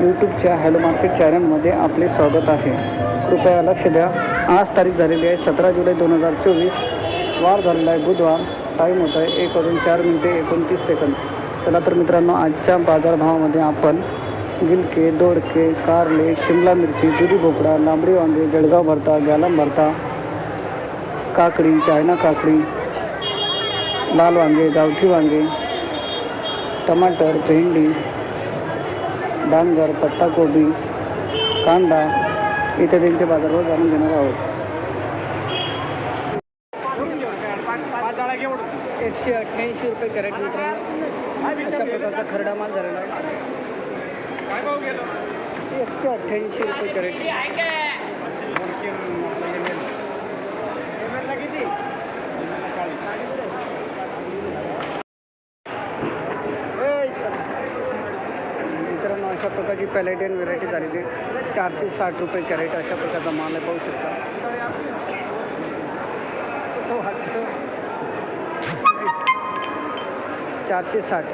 यूट्यूबच्या hello market चॅनलमध्ये आपले स्वागत आहे. कृपया लक्ष द्या. आज तारीख झालेली आहे सतरा जुलै दोन हजार चोवीस. वार झालेला आहे बुधवार. टाईम होत आहे एक वाजून चार मिनिटे एकोणतीस सेकंद चला तर मित्रांनो आजच्या बाजारभावामध्ये आपण गिलके दोडके कारले शिमला मिरची दुधी भोपळा लांबडी वांगे जळगाव भरता गॅलम भरता काकडी चायना काकडी लाल वांगे गावठी वांगे टमाटर भेंडी डांगर पत्ताकोबी कांदा इत्यादींचे बाजारभाव जाणून घेणार आहोत. एकशे अठ्ठ्याऐंशी रुपये कॅरेट मित्रांनो. अशा प्रकारचा खरडा माल झालेला आहे. एकशे अठ्ठ्याऐंशी रुपये कॅरेट मित्रांनो अशा प्रकारची पॅलेटियन व्हेरायटी झालेली चारशे साठ रुपये कॅरेट अशा प्रकारचा माल आहे पाहू शकता. चारशे साठ.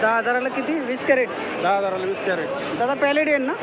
दहा हजाराला किती? वीस कॅरेट? दहा हजाराला वीस कॅरेट. दादा पॅलेडियन ना?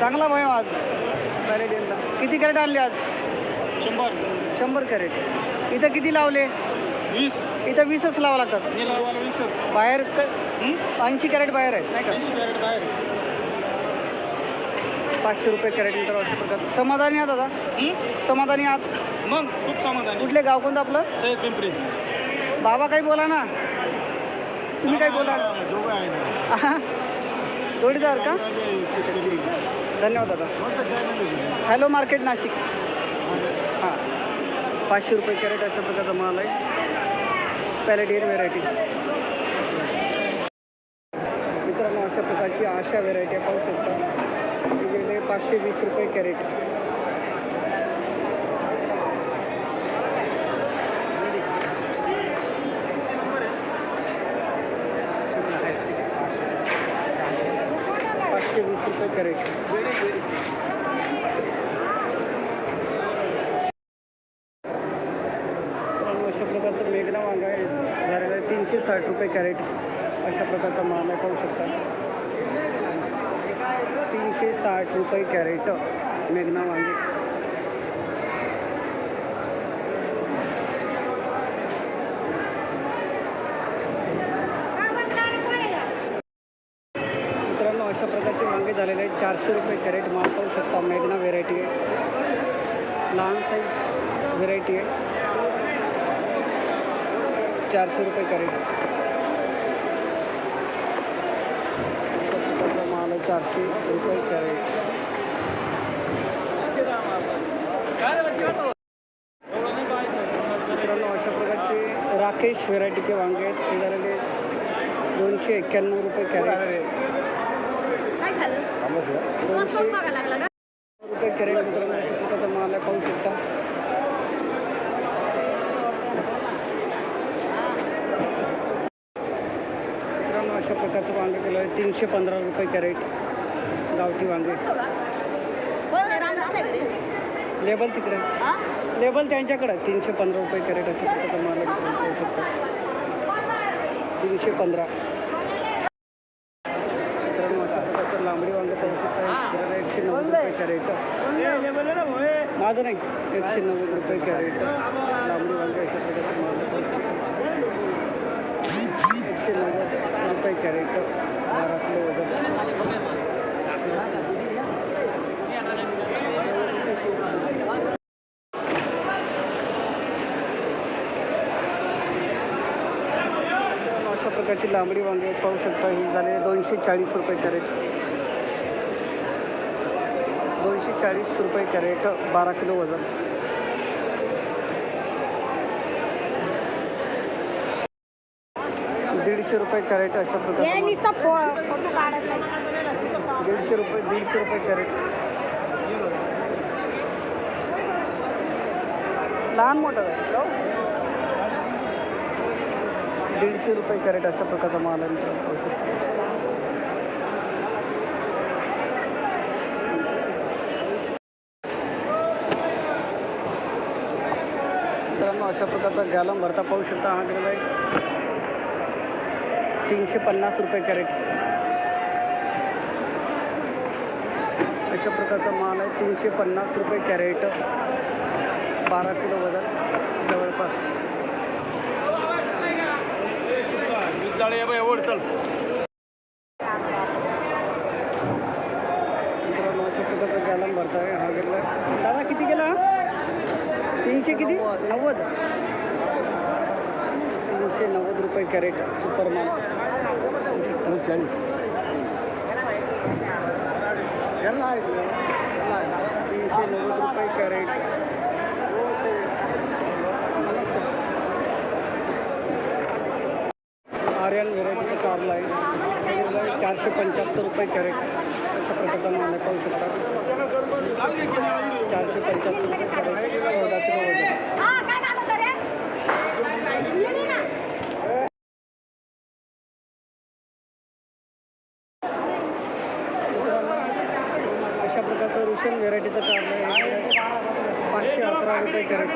चांगला भाव आज. पॅलेडियनला किती कॅरेट आणले आज? शंभर. शंभर कॅरेट. इथं किती लावले? वीस. इथं वीसच लावा लागतात. वीसच. बाहेर ऐंशी कॅरेट बाहेर आहेत नाही का? ऐंशी कॅरेट बाहेर पाचशे रुपये कॅरेट नंतर अशा प्रकार समाधानी आहात दादा? हं? समाधानी आहात? मग खूप समाधान. कुठले गाव कोणतं आपलं? पिंपरी. बाबा काही बोला ना. तुम्ही काही बोला. दोघं आहे ना. आहा. जोडीदार का? आहे. धन्यवाद दादा. Hello market Nashik. पाचशे रुपये कॅरेट अशा प्रकारचा माल आहे. पॅलेटियन व्हेरायटी मित्रांनो अशा प्रकारची अशा व्हेरायटी पाहू शकता. गेले पाचशे वीस रुपये कॅरेट. पाचशे वीस रुपये कॅरेट मित्रांनो, अशा प्रकारचं मेघना वांगा आहे झालेलं आहे तीनशे साठ रुपये कॅरेट अशा प्रकारचा माल आहे पाहू शकता. तीनशे साठ रुपये कॅरेट मेघना वांगे. मित्रांनो अशा प्रकारचे वांगे झालेले आहेत. चारशे रुपये कॅरेट माल पाहू शकता मेघना व्हेरायटी आहे. लहान साईज व्हेरायटी आहे. चारशे रुपये कॅरेट अशा प्रकारचा माल आहे चारशे रुपये कॅरेट मित्रांनो अशा प्रकारचे राकेश व्हेरायटीचे वांगे आहेत. ते झालेले दोनशे एक्क्याण्णव रुपये कॅरेट. काय झालं? दोनशे फोन मागा लागला का रुपये कॅरेट मित्रांनो अशा प्रकारचा माल आहे पाहू शकता मित्रांनो अशा प्रकारचं वांगे केलं आहे तीनशे पंधरा रुपये कॅरेट गावठी वांगे. लेबल तिकडे? लेबल त्यांच्याकडे तीनशे पंधरा रुपये कॅरेट पाहू शकता. तीनशे पंधरा. लांबडी वांगे एकशे नव्वद रुपये कॅरेट. माझं नाही एकशे नव्वद रुपये कॅरेट. लांबडी वांगे अशा प्रकारचं कॅरेट बारा किलो वजन अशा प्रकारची लांबडी वांगे पाहू शकता ही झाले दोनशे चाळीस रुपये कॅरेट. दोनशे चाळीस रुपये कॅरेट बारा किलो वजन. दीडशे रुपये कॅरेट अशा हे प्रकारचे नुसतं फो- फोटो काढत नाही. दीडशे रुपये दीडशे रुपये कॅरेट लहान मोठं आहे हो? दीडशे रुपये कॅरेट अशा प्रकारचा माल आहे मित्रांनो पाहू शकता. मित्रांनो अशा प्रकारचा गॅलम भरता पाहू शकता हा गेलेला आहे तीनशे पन्नास रुपये कॅरेट. अशा प्रकारचा माल आहे तीनशे पन्नास रुपये कॅरेट. बारा किलो वजन जवळपास. गॅलन बाई भरता आहे हा गेला. दादा किती गेला तीनशे किती? नव्वद. तीनशे नव्वद रुपये कॅरेट सुपर माल. चाळीस. तीनशे नव्वद रुपये कॅरेट. आर्यन व्हेरायटीचं कारला आहे. चारशे पंच्याहत्तर रुपये कॅरेट. अशा प्रकारचा माल पाहू शकता. चारशे पंच्याहत्तर रुपये कॅरेट वजन हा काय काम होतं रे ये ना अशा प्रकारचं रुशन व्हेरायटीचं कारलं आहे पाचशे अकरा रुपये कॅरेट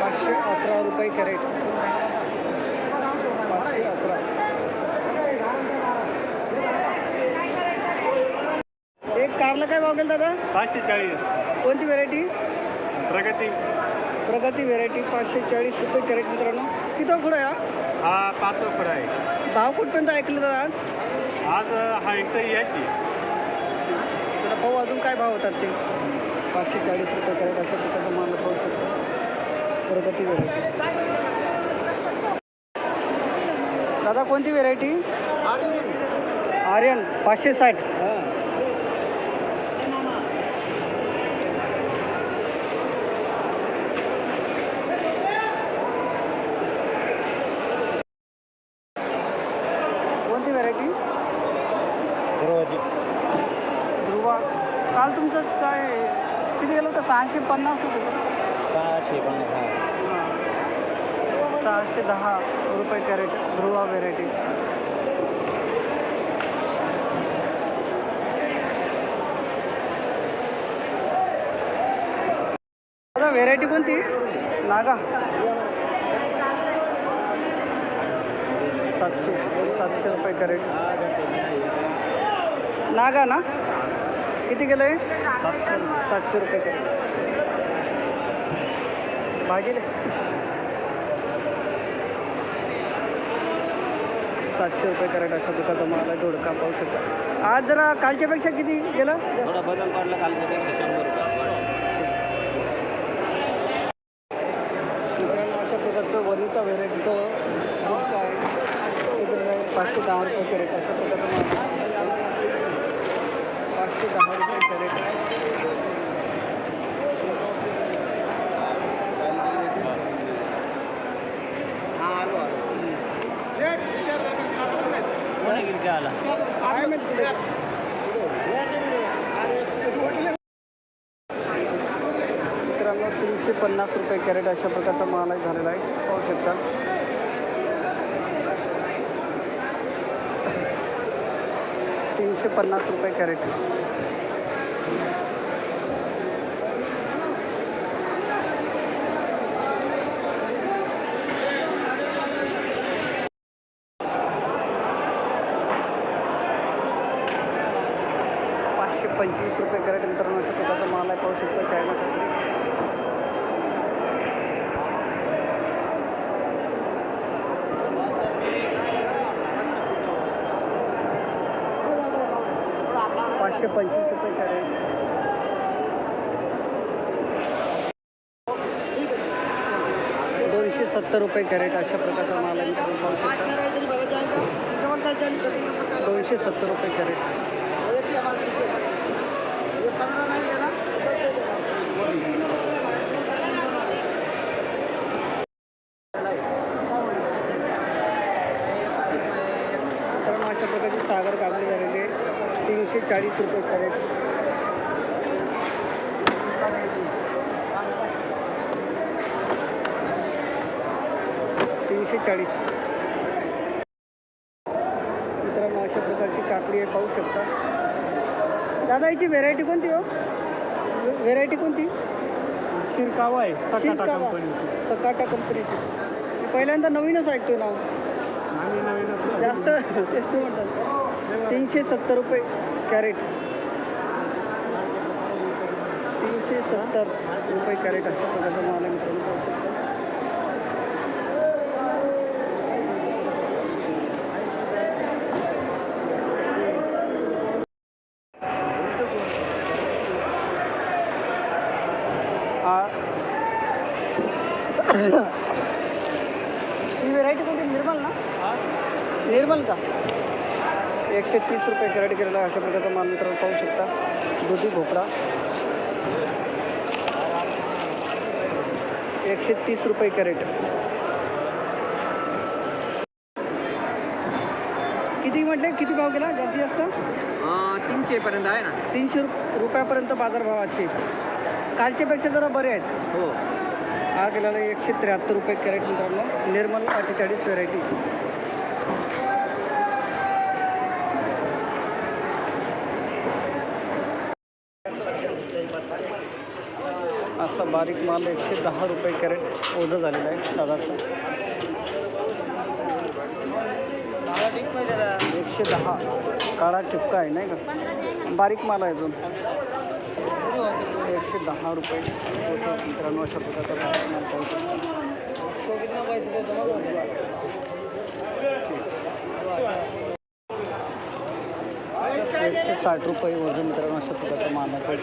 पाचशे अकरा रुपये कॅरेट. एक कारला काय भाव गेला दादा? पाचशे चाळीस. कोणती व्हेरायटी प्रगती. प्रगती व्हेरायटी पाचशे चाळीस रुपये कॅरेट मित्रांनो. किती पुढं आहे हा? पाच रुपये आहे. भाव कुठपर्यंत ऐकलं दादा आज? आज हा इथं याची तर भाऊ अजून काय भाव होतात ते? पाचशे चाळीस रुपये कॅरेट अशा प्रकारचा माल पाहू शकतो. प्रगती व्हेरायटी दादा कोणती व्हेरायटी आर्यन पाचशे साठ. कोणती व्हेरायटी ध्रुवा. काल तुमचं काय किती गेलं होतं? सहाशे पन्नास रुपये सहाशे हां. सहाशे दहा रुपये कॅरेट ध्रुवा व्हेरायटी दादा व्हेरायटी कोणती? नागा सातशे सातशे रुपये कॅरेट. नागा ना? किती गेलं आहे सातशे रुपये. कॅरेट. भाजी सातशे रुपये कॅरेट अशा प्रकारचा माल आहे दोडका पाहू शकता. आज जरा कालच्यापेक्षा किती गेलं? थोडा बदल पडला कालच्यापेक्षा शंभर रुपये मित्रांनो अशा प्रकारचं वनिता व्हेरायटीचं दोडका आहे ते गेलेलं आहे. पाचशे दहा रुपये कॅरेट अशा प्रकारचं माल पाचशे दहा रुपये कॅरेट कोणी गेली काय आला काय माहीत मित्रांनो तीनशे पन्नास रुपये कॅरेट अशा प्रकारचा माल झालेला आहे. पाहू शकता. तीनशे पन्नास रुपये कॅरेट. पंचवीस रुपये कॅरेट मित्रांनो अशा प्रकारचा माल आहे पाहू शकता चायना पाचशे पंचवीस रुपये कॅरेट दोनशे सत्तर रुपये कॅरेट अशा प्रकारचा माल आहे दोनशे सत्तर रुपये कॅरेट प्रकारची सागर कापली झालेली आहे. तीनशे चाळीस रुपये कॅरेट. तीनशे चाळीस. मित्रांनो अशा प्रकारची काकडी आहे पाहू शकता. दादा याची व्हेरायटी कोणती हो? व्हेरायटी कोणती? शिरकावा आहे सकाटा. कंपनीची सकाटा कंपनीची मी पहिल्यांदा नवीनच ऐकतोय नाव. आम्ही नवीन जास्त तेच ते म्हणतात तीनशे सत्तर रुपये कॅरेट तीनशे सत्तर रुपये कॅरेट अशा प्रकारचा माल मित्रांनो पाहू शकता. आ- ही व्हेरायटी कोणती निर्मल ना निर्मल का एकशे तीस रुपये कॅरेट केलेला आहे. अशा प्रकारचा माल मित्रांनो पाहू शकता. दुधी भोपळा. एकशे तीस रुपये कॅरेट. किती म्हटले? किती भाव गेला? जास्तीत जास्त? तीनशे पर्यंत आहे ना. तीनशे रुप- रुपयापर्यंत बाजारभावाचे कालच्यापेक्षा जरा बरे आहेत. हो. हा गेलेला एकशे त्र्याहत्तर रुपये कॅरेट मित्रांनो. निर्मल अठ्ठेचाळीस व्हेरायटी असा बारीक माल एकशे दहा रुपये कॅरेट ओझं झालेलं आहे दादाचं. एकशे दहा. काळा टिपका आहे नाही का? बारीक माल आहे अजून. एकशे दहा रुपये ओझं मित्रांनो अशा प्रकारचा माल एकशे साठ रुपये वजन मित्रांनो अशा प्रकारचा माल आहे.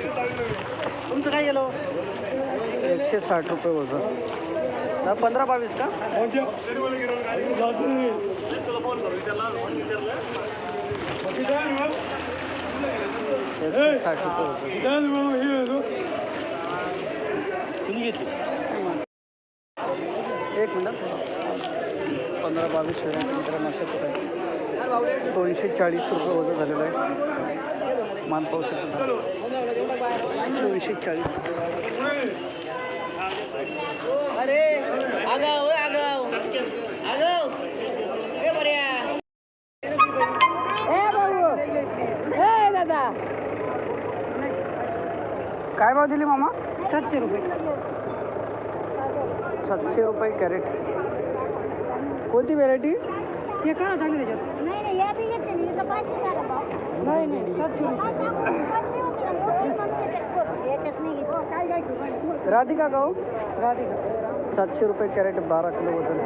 तुमचं काय गेलो? एकशे साठ रुपये वजन. पंधरा बावीस का? साठ रुपये वजन. एक मिनिट. पंधरा बावीस व्हेरायटी मित्रांनो दोनशे चाळीस रुपये वजन झालेलं आहे. मान पाहू दोनशे चाळीस. अरे आगाव आगाव. आगाव. ए बऱ्या. ए भाऊ ए दादा. काय भाव दिली मामा? सातशे रुपये. सातशे रुपये कॅरेट. कोणती व्हेरायटी हे का टाकली त्याच्यात? नाही नाही सातशे रुपये याच्यात नाही घेत. काय घ्यायची राधिका का हो? राधिका. सातशे रुपये कॅरेट बारा किलो वजन.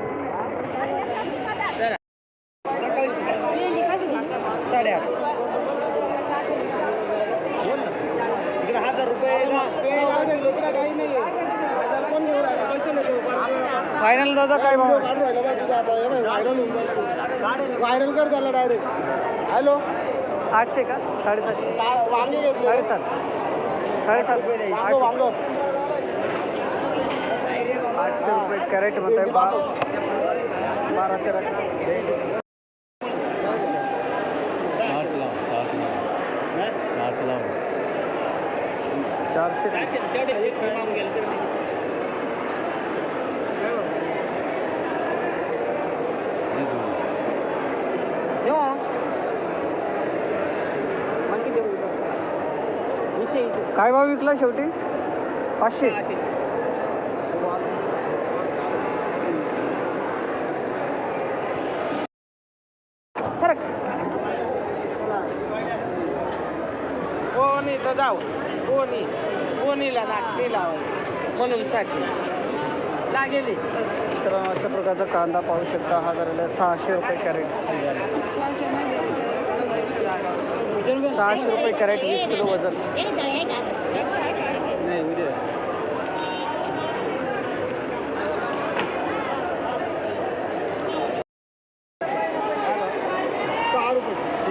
फायनल दादा काय भाव? व्हायरल कर त्याला डायरेक्ट हॅलो आठशे का? साडेसातशे. साडेसात. साडेसात आठशे रुपये कॅरेट म्हणताय बा बारा तेरा चारशे काय भाव विकला शेवटी? पाचशे. कोणी तर जाऊ. कोणी. कोणीला नाटणी लावायची. म्हणून साठी लागेली. तर अशा प्रकारचा कांदा पाहू शकता. हा झालेला आहे सहाशे रुपये कॅरेट. सहाशे रुपये कॅरेट. वीस किलो वजन एक जण एक आता.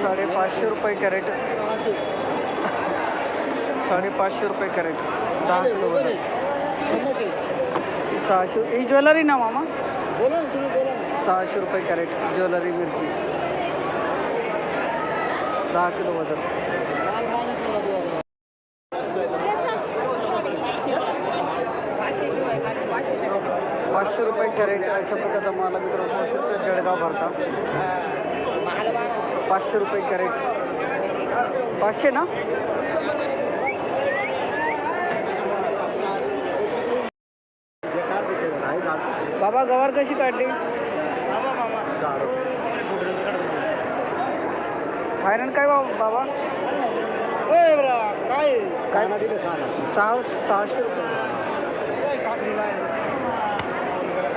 साडेपाचशे रुपये कॅरेट. साडेपाचशे रुपये कॅरेट. दहा किलो वजन. सहाशे ही ज्वेलरी ना मामा? सहाशे रुपये कॅरेट ज्वेलरी मिरची. दहा किलो वजन. पाचशे रुपये कॅरेट अशा प्रकारचा माल मित्रांनो. पाहू शकतो जळगाव भरता. पाचशे रुपये कॅरेट. পাশে না बाबा गवार कशी काढली फायनल काय बाबा काय काय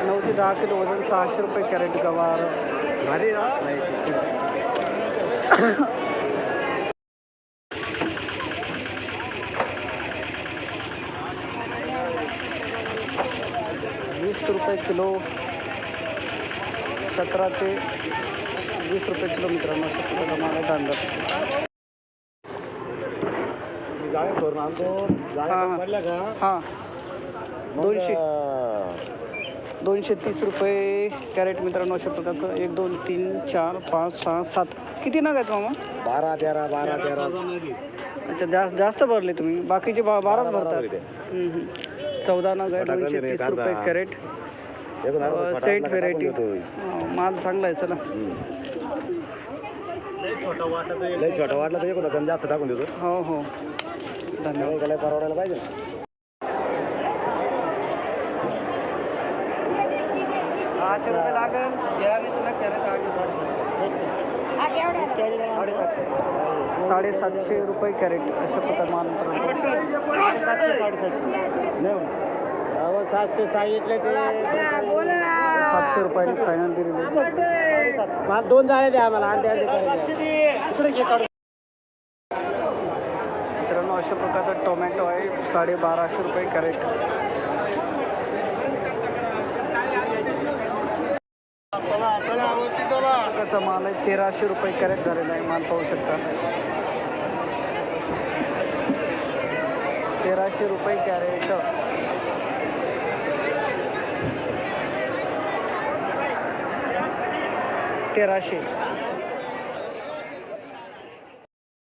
नऊ ते दहा किलो वज़न सहाशे रुपये कॅरेट गवार किलो सतरा ते वीस रुपये किलो मित्रांनो माल कांदा. हा, हा. हां. दोनशे. दोनशे तीस रुपये कॅरेट मित्रांनो अशा प्रकारचं एक दोन तीन चार पाच सहा सात. किती नग आहेत मामा? बारा तेरा बारा तेरा. अच्छा जास्त जास्त भरले तुम्ही. बाकीचे बा बाराच बारा भरतात. चौदा नग आहे दोनशे तीस. रुपये कॅरेट. छोटा सेंट व्हेरायटी देतो. माल चांगला आहे चला. लय छोटा वाटलं तर एक होता जास्त टाकून देतो हो हो. धन्यवाद. त्याला परवडायला पाहिजे. ना सहाशे रुपये लागेल. घ्या मी तुला कॅरेट आगे आगे एवढ्या साडेसातशे. रुपये कॅरेट अशा प्रकार माल मित्रांनो. सातशे साडेसातशे. नाही म्हणा. सातशे सांगितले ते. सातशे रुपयांनी फायनल दिलेली. मला दोन जाळे द्या आम्हाला अंडे अंडे मित्रांनो अशा प्रकारचा टोमॅटो आहे साडे बाराशे रुपये कॅरेट. प्रकारचा माल आहे तेराशे रुपये कॅरेट झालेला आहे माल पाहू शकता. तेराशे रुपये कॅरेट. तेराशे.